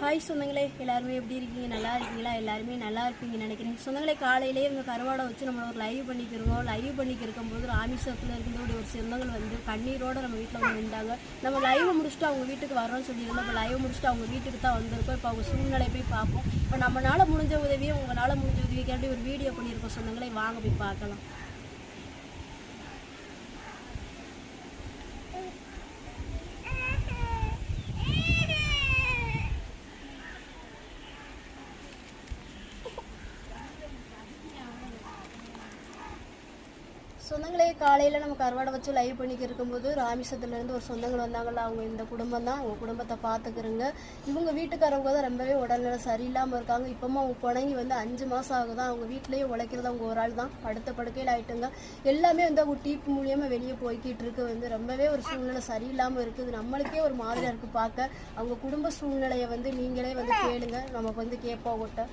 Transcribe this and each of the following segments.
Hi சொந்தங்களே. எல்லாருமே எப்படி இருக்கீங்க? நல்லா இருக்கீங்களா? எல்லாருமே நல்லா இருப்பீங்கன்னு நினைக்கிறேன். சொந்தங்களே காலையிலே இவங்க கருவாடை வச்சு நம்மளை ஒரு லைவ் பண்ணிக்கிறோம் லைவ் பண்ணிக்க இருக்கும்போது ராமேஸ்வரத்தில் இருக்கும்போது ஒரு சொந்தங்கள் வந்து கண்ணீரோடு நம்ம வீட்டில் வந்து நின்றாங்க. நம்ம லைவ் முடிச்சுட்டு அவங்க வீட்டுக்கு வரோம்னு சொல்லியிருந்தோம். இப்போ லைவ் முடிச்சுட்டு அவங்க வீட்டுக்கு தான் வந்திருக்கோம். இப்போ அவங்க சூழ்நிலை போய் பார்ப்போம். இப்போ நம்மளால் முடிஞ்ச உதவியை உங்களால் முடிஞ்ச உதவிக்காண்டி ஒரு வீடியோ பண்ணியிருக்கோம். சொந்தங்களே வாங்க போய் பார்க்கலாம். சொந்தங்களே காலையில் நம்ம கருவாடை வச்சு லைவ் பண்ணிக்க இருக்கும்போது ராமேஸ்வரத்துலேருந்து ஒரு சொந்தங்கள் வந்தாங்கள்ல அவங்க இந்த குடும்பம் தான் அவங்க குடும்பத்தை பார்த்துக்கிறங்க இவங்க வீட்டுக்காரவங்க தான் ரொம்பவே உடல்நிலை சரியில்லாமல் இருக்காங்க. இப்போமா அவங்க புணங்கி வந்து அஞ்சு மாதம் ஆகுதான் அவங்க வீட்டிலேயே உழைக்கிறது அவங்க ஒரு ஆள் தான். படுத்த படுக்கையில் ஆகிட்டுங்க எல்லாமே வந்து அவங்க டீப் மூலியமாக வெளியே போய்கிட்டு இருக்கு. வந்து ரொம்பவே ஒரு சூழ்நிலை சரியில்லாமல் இருக்குது. நம்மளுக்கே ஒரு மாதிரியாக இருக்குது பார்க்க அவங்க குடும்ப சூழ்நிலையை வந்து நீங்களே வந்து கேளுங்க. நம்ம வந்து கேட்போம் அவங்ககிட்ட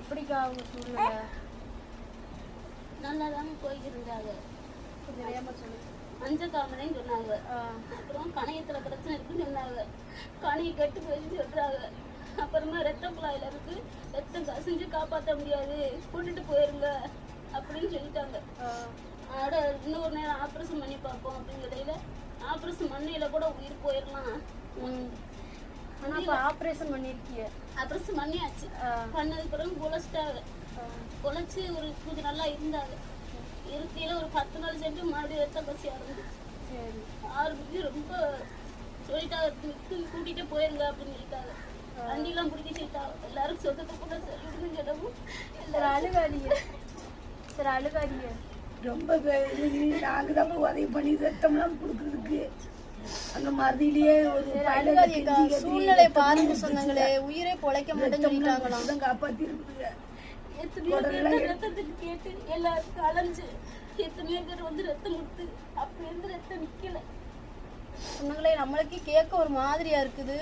எப்படிக்கா அவங்க சூழ்நிலை? நல்லா தான் போய்க்கிருந்தாங்க மஞ்சள் காமனையும் சொன்னாங்க. அப்புறம் கணையத்துல பிரச்சனை இருக்குன்னு சொன்னாங்க. கணையை கெட்டு போயின்னு சொல்றாங்க. அப்புறமா ரத்த குழாயில இருக்கு. ரத்தம் கசிஞ்சு காப்பாற்ற முடியாது. கூட்டிட்டு போயிருங்க அப்படின்னு சொல்லிட்டாங்க. ஆட இன்னொரு நேரம் ஆப்ரேஷன் பண்ணி பார்ப்போம் அப்படிங்கிறதையில ஆப்ரேஷன் பண்ணையில கூட உயிர் போயிடலாம். ஆனா ஆபரேஷன் பண்ணிருக்கீங்க ஆப்ரேஷன் பண்ணியாச்சு. பண்ணதுக்கு பிறகு குலச்சிட்டாங்க குலைச்சி ஒரு கொஞ்சம் நல்லா இருந்தாங்க. இருக்கையில ஒரு பத்து நாள் சென்று மறுபடியும் ரத்த பசி ஆரம்பிச்சு சரி. ஆரம்பிச்சு ரொம்ப சொல்லிட்டாங்க "தூக்கி கூட்டிட்டு போயிருங்க அப்படின்னு சொல்லிட்டாங்க. வண்டிலாம் பிடிக்க சொல்லிட்டாங்க. எல்லாரும் சொந்தத்தை கூட சொல்லிடுன்னு சொல்லவும் சரி அழுகாதீங்க. சரி அழுகாதீங்க. ரொம்ப நாங்கள் தான் உதவி பண்ணி ரத்தம்லாம் கொடுக்குறதுக்கு. அங்கே மருதிலேயே ஒரு சூழ்நிலை பாருங்க சொன்னாங்களே உயிரே பொழைக்க மாட்டேன்னு சொல்லிட்டாங்களாம் தான் காப்பாற்றி இருக்குதுங்க எத்தனையோ பேர் ரத்தத்துக்கு கேட்டு எல்லாருக்கும் அலைஞ்சு எத்தனையோ பேர் வந்து ரத்தம் கொடுத்து அப்ப இருந்து ரத்தம் நிக்கல. சொன்னாங்களே நம்மளுக்கே கேட்க ஒரு மாதிரியா இருக்குது.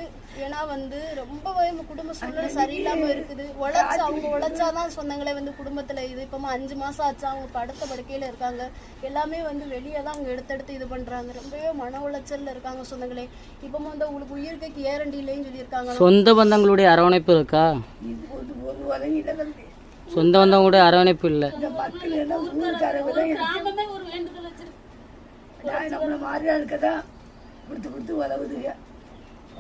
ஏன்னா வந்து ரொம்பவே நம்ம குடும்ப சூழ்நிலை சரியில்லாம இருக்குது. உழைச்சு அவங்க உழைச்சாதான் சொந்தங்களே வந்து குடும்பத்துல இது. இப்பமா அஞ்சு மாசம் ஆச்சு. அவங்க படுத்த படுக்கையில இருக்காங்க. எல்லாமே வந்து வெளியே தான் அவங்க எடுத்தெடுத்து இது பண்றாங்க. ரொம்பவே மன உளைச்சல்ல இருக்காங்க சொந்தங்களே. இப்பமா வந்து உங்களுக்கு உயிருக்கு கேரண்டி இல்லைன்னு சொல்லியிருக்காங்க சொந்த பந்தங்களுடைய அரவணைப்பு இருக்கா? உதவி சொந்த பந்தங்களுடைய அரவணைப்பு இல்லை. நம்மளை மாதிரி ஆளுக்க தான் கொடுத்து கொடுத்து உதவுதுங்க.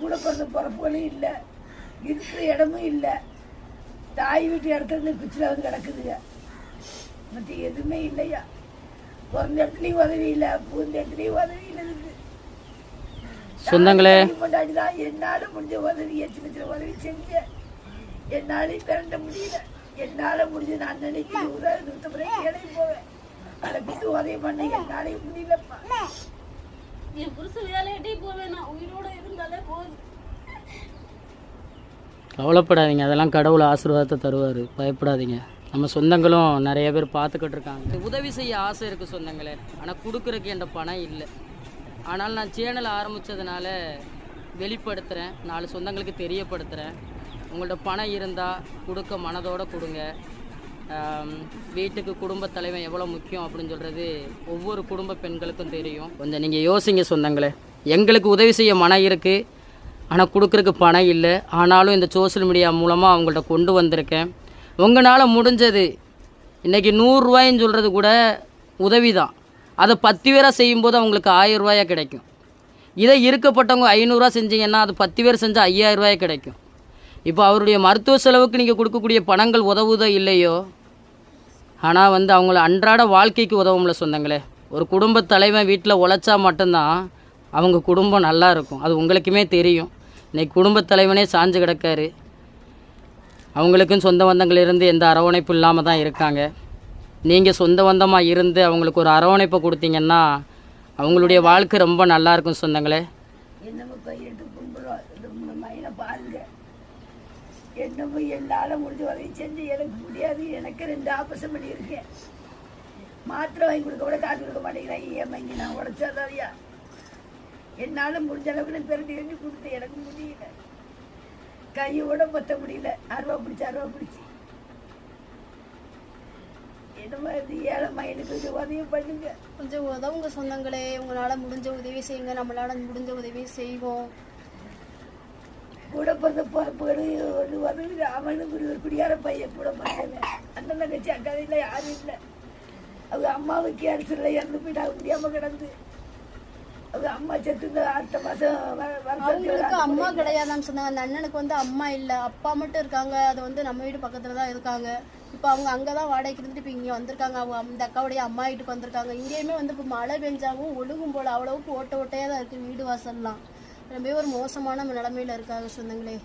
கூட பிறந்த பிறப்புகளும் இல்லை. இருக்கிற இடமும் இல்லை. தாய் வீட்டு இடத்துல இருந்து குச்சியில் வந்து கிடக்குதுங்க. மற்ற எதுவுமே இல்லையா? பிறந்த இடத்துலையும் உதவி இல்லை பூந்த இடத்துலையும் உதவி இல்லை. சொந்தங்களே. பொண்டாட்டி தான் என்னால் முடிஞ்ச உதவியை சின்ன சின்ன உதவி செஞ்சேன். என்னாலையும் பிறண்ட முடியல. என்னால் முடிஞ்ச நான் உதவி நூற்று பிறகு இடையே போவேன். அதை கொடுத்து உதவி பண்ண என்னாலையும் முடியலப்பா. என் புருஷன் வேலையிட்டே போவேன். நான் உயிரோட இருந்தாலே போதும். கவலைப்படாதீங்க. அதெல்லாம் கடவுள் ஆசீர்வாதத்தை தருவார். பயப்படாதீங்க. நம்ம சொந்தங்களும் நிறைய பேர் பார்த்துக்கிட்டு இருக்காங்க. உதவி செய்ய ஆசை இருக்குது சொந்தங்களே. ஆனால் கொடுக்குறக்கு என்ற பணம் இல்லை. ஆனால் நான் சேனல் ஆரம்பித்ததுனால வெளிப்படுத்துகிறேன் நாலு சொந்தங்களுக்கு தெரியப்படுத்துகிறேன் உங்கள்ட்ட பணம் இருந்தால் கொடுக்க மனதோடு கொடுங்க. வீட்டுக்கு குடும்ப தலைவன் எவ்வளோ முக்கியம் அப்படின்னு சொல்கிறது ஒவ்வொரு குடும்ப பெண்களுக்கும் தெரியும். கொஞ்சம் நீங்கள் யோசிங்க சொந்தங்களே. எங்களுக்கு உதவி செய்ய மனம் இருக்குது ஆனால் கொடுக்குறக்கு பணம் இல்லை. ஆனாலும் இந்த சோஷியல் மீடியா மூலமாக அவங்கள்ட்ட கொண்டு வந்திருக்கேன். உங்களால் முடிஞ்சது. இன்றைக்கி நூறுரூவாயின்னு சொல்கிறது கூட உதவி தான் அதை பத்து பேராக செய்யும்போது அவங்களுக்கு ஆயிரம் ரூபாயா கிடைக்கும். இதை இருக்கப்பட்டவங்க ஐநூறுரூவா செஞ்சீங்கன்னா அது பத்து பேர் செஞ்சால் ஐயாயிரம் ரூபாயா கிடைக்கும். இப்போ அவருடைய மருத்துவ செலவுக்கு நீங்கள் கொடுக்கக்கூடிய பணங்கள் உதவுதோ இல்லையோ? ஆனால் வந்து அவங்கள அன்றாட வாழ்க்கைக்கு உதவும்ல சொந்தங்களே. ஒரு குடும்ப தலைவன் வீட்டில் உழைச்சா மட்டும்தான் அவங்க குடும்பம் நல்லா இருக்கும். அது உங்களுக்குமே தெரியும். இன்னைக்கு குடும்பத் தலைவனே சாஞ்சு கிடக்காரு. அவங்களுக்கும் சொந்த பந்தங்கள் இருந்து எந்த அரவணைப்பு இல்லாமல் தான் இருக்காங்க. நீங்கள் சொந்த பந்தமாக இருந்து அவங்களுக்கு ஒரு அரவணைப்பை கொடுத்தீங்கன்னா அவங்களுடைய வாழ்க்கை ரொம்ப நல்லா இருக்கும் சொந்தங்களே. என்னமோ கையெழுத்து கும்பிடுறோம் இந்த மூணு மைனை பாருங்க என்னமோ என்னால் முடிஞ்ச உதவி செஞ்சு எனக்கு முடியாது. எனக்கு ரெண்டு ஆபரேஷன் பண்ணியிருக்கேன். மாத்திரை வாங்கி கொடுக்க கூட காசு கொடுக்க மாட்டேங்கிறாங்க ஏன் வாங்கி நான் உடச்சாதாரியா என்னால் முடிஞ்ச அளவுக்கு நான் பிறண்டு எழுதி கொடுத்து எனக்கு முடியல. கையோட பத்த முடியல. அருவா பிடிச்சி அருவா பிடிச்சி. என்னமோ இது ஏழை மையனுக்கு கொஞ்சம் உதவி பண்ணுங்க. கொஞ்சம் உதவுங்க சொந்தங்களே. உங்களால் முடிஞ்ச உதவி செய்யுங்க. நம்மளால முடிஞ்ச உதவி செய்வோம். கூட பிறந்த பிறப்புகள் ஒன்று வந்து அவனுக்கு ஒரு குடியார பையன் கூட பிறந்தவன். அண்ணன் தங்கச்சி அக்கா இல்லை யாரும் இல்லை. அவங்க அம்மாவுக்கு கேன்சரில் இறந்து போயிட்டாங்க முடியாமல் கிடந்து. அவங்க அம்மா செத்து இந்த அடுத்த மாதம் அவங்களுக்கு அம்மா கிடையாதான்னு சொன்னாங்க. அந்த அண்ணனுக்கு வந்து அம்மா இல்லை. அப்பா மட்டும் இருக்காங்க. அது வந்து நம்ம வீடு பக்கத்தில் தான் இருக்காங்க. இப்போ அவங்க அங்கே தான் வாடகைக்கு இருந்துட்டு இப்போ இங்கே வந்திருக்காங்க. அவங்க அந்த அக்காவுடைய அம்மா வீட்டுக்கு வந்திருக்காங்க. இங்கேயுமே வந்து இப்போ மழை பெஞ்சாவும் ஒழுகும் போல் அவ்வளவுக்கு ஓட்ட ஓட்டையாக தான் இருக்குது வீடு வாசல்லாம். ரொம்பவே ஒரு மோசமான நிலமையில இருக்காங்க சொந்தங்களே.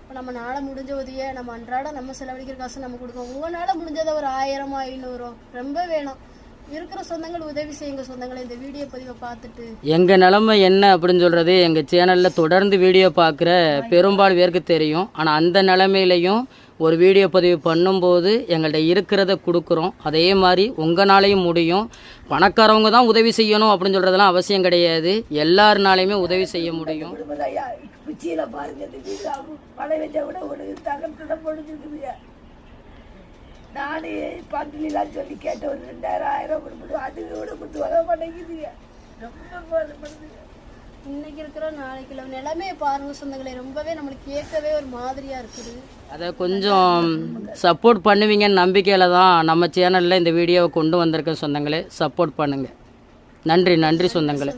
இப்போ நம்ம நாளை முடிஞ்ச உதவியை நம்ம அன்றாட நம்ம செலவழிக்கிற காசு நம்ம கொடுக்கோம் உங்களால் முடிஞ்சதை ஒரு ஆயிரமோ ஐநூறோ ரொம்ப வேணும். இருக்கிற சொந்தங்கள் உதவி செய்யுங்க சொந்தங்களே இந்த வீடியோ பதிவை பார்த்துட்டு. எங்கள் நிலமை என்ன அப்படின்னு சொல்கிறது எங்கள் சேனலில் தொடர்ந்து வீடியோ பார்க்குற பெரும்பாலும் பேருக்கு தெரியும். ஆனால் அந்த நிலமையிலையும் ஒரு வீடியோ பதிவு பண்ணும்போது எங்கள்கிட்ட இருக்கிறத கொடுக்குறோம். அதே மாதிரி உங்களாலையும் முடியும். பணக்காரவங்க தான் உதவி செய்யணும் அப்படின்னு சொல்கிறதெல்லாம் அவசியம் கிடையாது. எல்லாருனாலையுமே உதவி செய்ய முடியும். பாருங்க இந்த வீடு அவங்க மழை வெஞ்சா கூட ஒரு தகர்த்து தான் பொழிஞ்சிருக்குதுங்க நான் பண்டிலாம் சொல்லி கேட்ட ஒரு ரெண்டாயிரம் ஆயிரம் கொடுத்து அது கூட கொடுத்து வர மாட்டேங்குதுங்க ரொம்ப பாடுபடுதுங்க இன்னைக்கு இருக்கிற நாளைக்கு இல்லை நிலைமையை பாருங்க சொந்தங்களே ரொம்பவே நம்மளுக்கு கேட்கவே ஒரு மாதிரியா இருக்குது. அதை கொஞ்சம் சப்போர்ட் பண்ணுவீங்கன்னு நம்பிக்கையில் தான் நம்ம சேனலில் இந்த வீடியோவை கொண்டு வந்திருக்கேன் சொந்தங்களே. சப்போர்ட் பண்ணுங்கள் நன்றி நன்றி சொந்தங்களே.